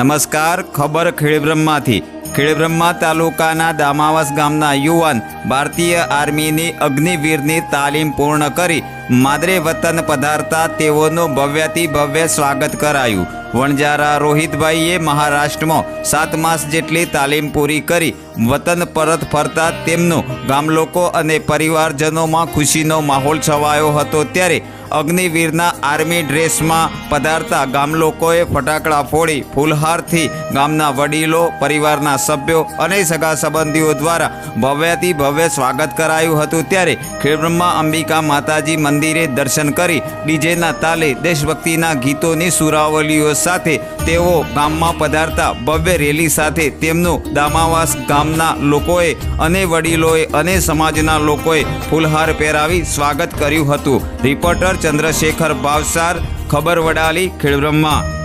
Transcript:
નમસ્કાર, ખબર ખેડબ્રહ્માથી. ખેડબ્રહ્મા તાલુકાના દામાવાસ ગામના યુવાન ભારતીય આર્મીની અગ્નિવીરની તાલીમ પૂર્ણ કરી માદરે વતન પધારતા તેઓનું ભવ્યથી ભવ્ય સ્વાગત કરાયું. વણજારા રોહિતભાઈએ મહારાષ્ટ્રમાં સાત માસ જેટલી તાલીમ પૂરી કરી વતન પરત ફરતા તેમનું ગામલોકો અને પરિવારજનોમાં ખુશીનો માહોલ છવાયો હતો ત્યારે અગ્નિવીરના આર્મી ડ્રેસમાં પધારતા ગામલોકોએ ફટાકડા ફોડી ફૂલહારથી ગામના વડીલો, પરિવારના સભ્યો અને સગા સંબંધીઓ દ્વારા ભવ્યથી ભવ્ય સ્વાગત કરાયું હતું. ત્યારે ખેડબ્રહ્મા અંબિકા માતાજી મંદિરે દર્શન કરી ડીજેના તાલે દેશભક્તિના ગીતોની સુરાવલીઓ સાથે તેઓ ગામમાં પધારતા ભવ્ય રેલી સાથે તેમનું દામાવાસ ગામના લોકોએ અને વડીલોએ અને સમાજના લોકોએ ફૂલહાર પહેરાવી સ્વાગત કર્યું હતું. રિપોર્ટર ચંદ્રશેખર ભાવસાર ખબર વડાલી, ખેડબ્રહ્મા.